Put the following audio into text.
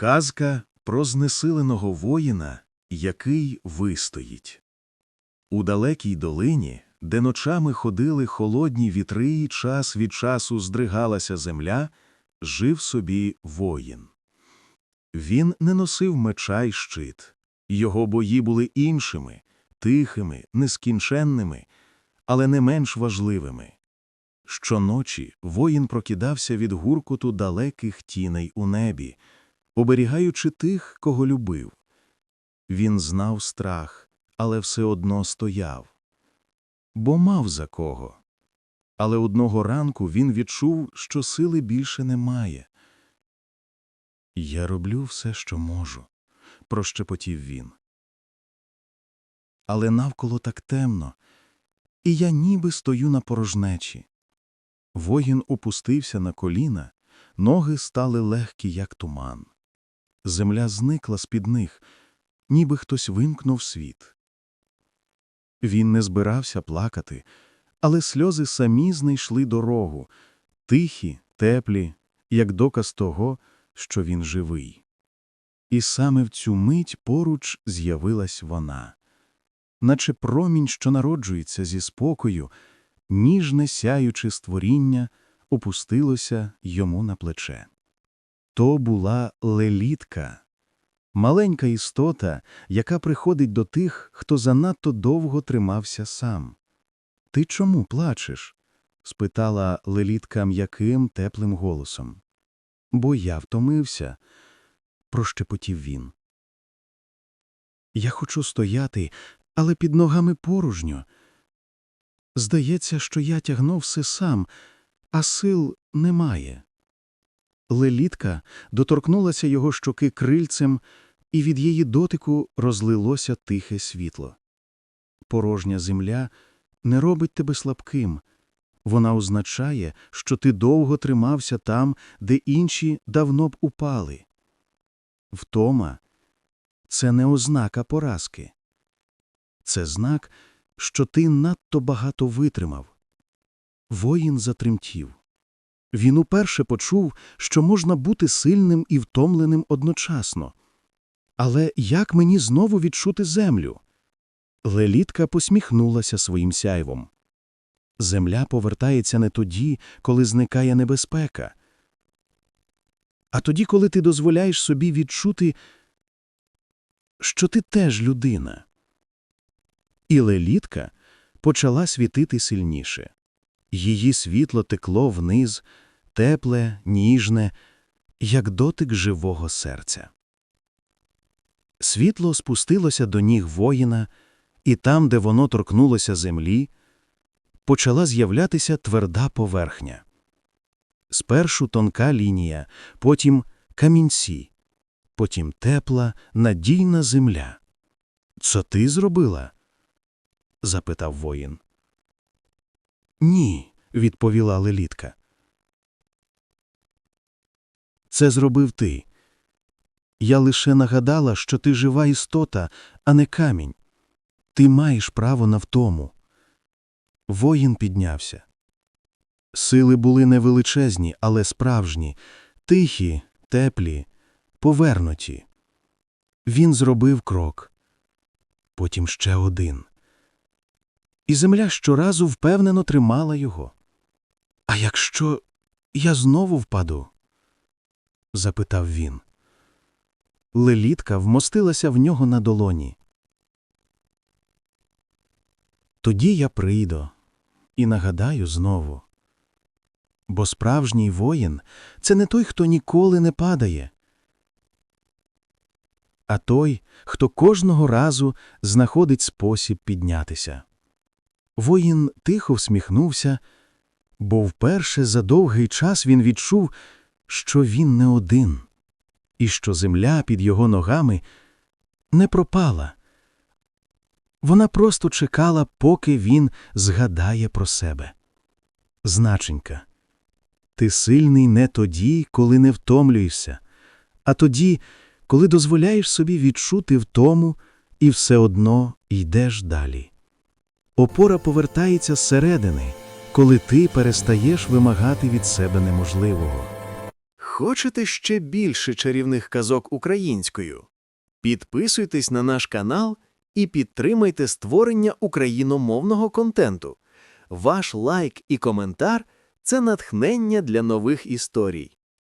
Казка про знесиленого воїна, який вистоїть. У далекій долині, де ночами ходили холодні вітри і час від часу здригалася земля, жив собі воїн. Він не носив меча й щит. Його бої були іншими, тихими, нескінченними, але не менш важливими. Щоночі воїн прокидався від гуркоту далеких тіней у небі, оберігаючи тих, кого любив. Він знав страх, але все одно стояв. Бо мав за кого. Але одного ранку він відчув, що сили більше немає. Я роблю все, що можу, прощепотів він. Але навколо так темно, і я ніби стою на порожнечі. Воїн опустився на коліна, ноги стали легкі, як туман. Земля зникла з-під них, ніби хтось вимкнув світ. Він не збирався плакати, але сльози самі знайшли дорогу, тихі, теплі, як доказ того, що він живий. І саме в цю мить поруч з'явилась вона, наче промінь, що народжується зі спокою, ніжне сяюче створіння опустилося йому на плече. То була лелітка, маленька істота, яка приходить до тих, хто занадто довго тримався сам. Ти чому плачеш? спитала лелітка м'яким теплим голосом. Бо я втомився, прощепотів він. Я хочу стояти, але під ногами порожньо. Здається, що я тягнув все сам, а сил немає. Лелітка доторкнулася його щоки крильцем, і від її дотику розлилося тихе світло. Порожня земля не робить тебе слабким. Вона означає, що ти довго тримався там, де інші давно б упали. Втома – це не ознака поразки. Це знак, що ти надто багато витримав. Воїн затремтів. Він уперше почув, що можна бути сильним і втомленим одночасно. Але як мені знову відчути землю? Лелітка посміхнулася своїм сяйвом. Земля повертається не тоді, коли зникає небезпека, а тоді, коли ти дозволяєш собі відчути, що ти теж людина. І лелітка почала світити сильніше. Її світло текло вниз, тепле, ніжне, як дотик живого серця. Світло спустилося до ніг воїна, і там, де воно торкнулося землі, почала з'являтися тверда поверхня. Спершу тонка лінія, потім камінці, потім тепла, надійна земля. Це ти зробила? запитав воїн. Ні, відповіла лелітка. Це зробив ти. Я лише нагадала, що ти жива істота, а не камінь. Ти маєш право на втому. Воїн піднявся. Сили були невеличезні, але справжні, тихі, теплі, повернуті. Він зробив крок, потім ще один. І земля щоразу впевнено тримала його. А якщо я знову впаду? запитав він. Лелітка вмостилася в нього на долоні. Тоді я прийду і нагадаю знову. Бо справжній воїн це не той, хто ніколи не падає, а той, хто кожного разу знаходить спосіб піднятися. Воїн тихо всміхнувся, бо вперше за довгий час він відчув, що він не один, і що земля під його ногами не пропала. Вона просто чекала, поки він згадає про себе. Значенька, ти сильний не тоді, коли не втомлюєшся, а тоді, коли дозволяєш собі відчути втому і все одно йдеш далі. Опора повертається зсередини, коли ти перестаєш вимагати від себе неможливого. Хочете ще більше чарівних казок українською? Підписуйтесь на наш канал і підтримайте створення україномовного контенту. Ваш лайк і коментар – це натхнення для нових історій.